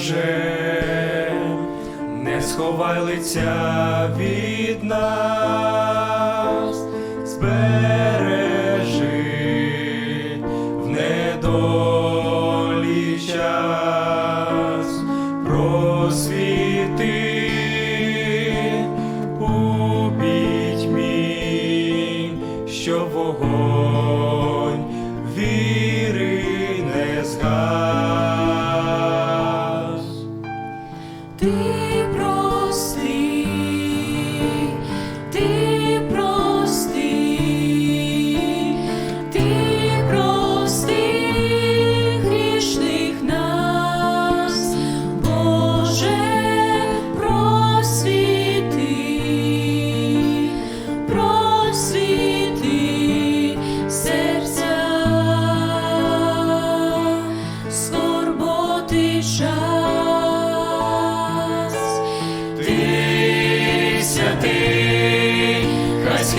Боже, не сховай лиця від нас,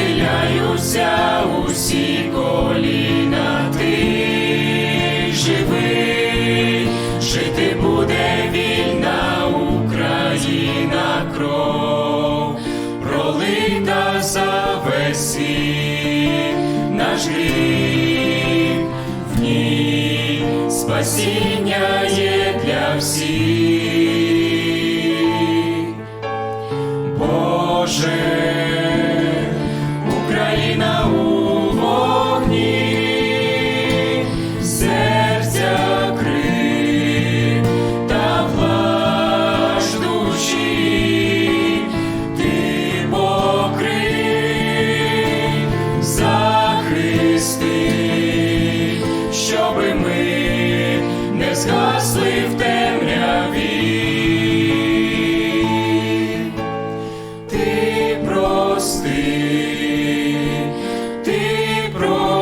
хай схиляються усі коліна, ти живий, жити буде вільна Україна, кров, пролита за весь світ, наш гріх, в ній спасіння є для всіх. Боже,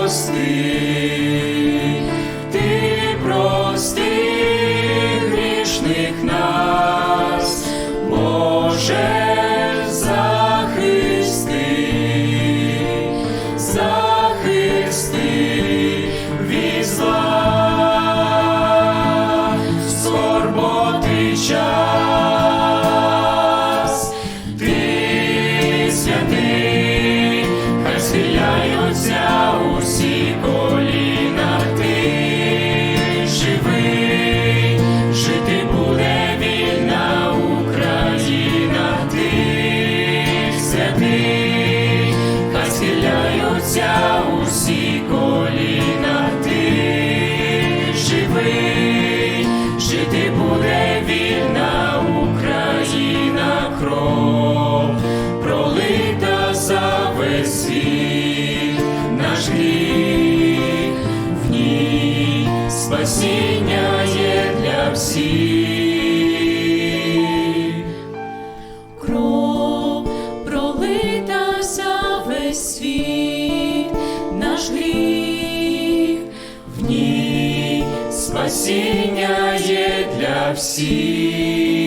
прости, ти усі коліна, ти живий, жити буде вільна Україна, кров пролита за весь наш гріх, в ній спасіння є для всіх. Наш гріх, В ній спасіння для всіх.